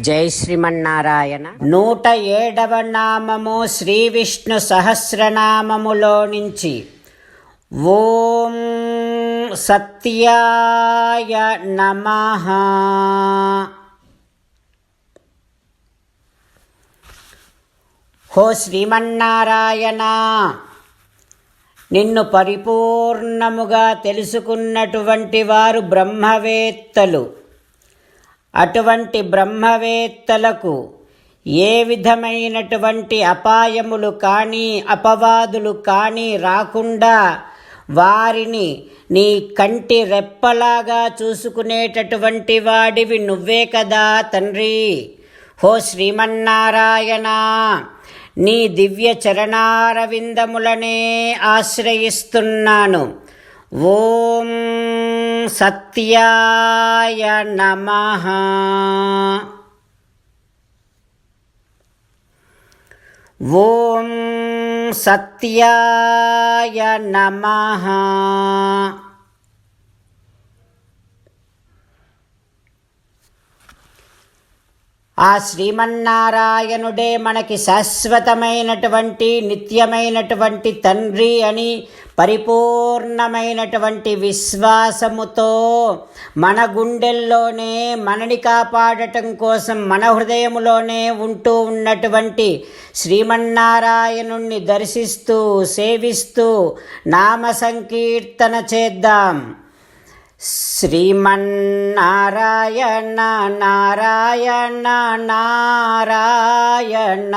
జై శ్రీమన్నారాయణ. నూట ఏడవ నామము శ్రీ విష్ణు సహస్రనామములో నుంచి. ఓం సత్యాయ నమ. హో శ్రీమన్నారాయణ నిన్ను పరిపూర్ణముగా తెలుసుకున్నటువంటి వారు బ్రహ్మవేత్తలు. అటువంటి బ్రహ్మవేత్తలకు ఏ విధమైనటువంటి అపాయములు కానీ అపవాదులు కానీ రాకుండా వారిని నీ కంటి రెప్పలాగా చూసుకునేటటువంటి వాడివి నువ్వే కదా తండ్రి. హో శ్రీమన్నారాయణ నీ దివ్య చరణారవిందములనే ఆశ్రయిస్తున్నాను. ఓం సత్యాయ నమ. ఓం సత్యాయ నమ. ఆ శ్రీమన్నారాయణుడే మనకి శాశ్వతమైనటువంటి నిత్యమైనటువంటి తండ్రి అని పరిపూర్ణమైనటువంటి విశ్వాసముతో మన గుండెల్లోనే మనని కాపాడటం కోసం మన హృదయములోనే ఉంటూ ఉన్నటువంటి శ్రీమన్నారాయణుణ్ణి దర్శిస్తూ సేవిస్తూ నామ సంకీర్తన చేద్దాం. శ్రీమన్నారాయణ నారాయణ నారాయణ.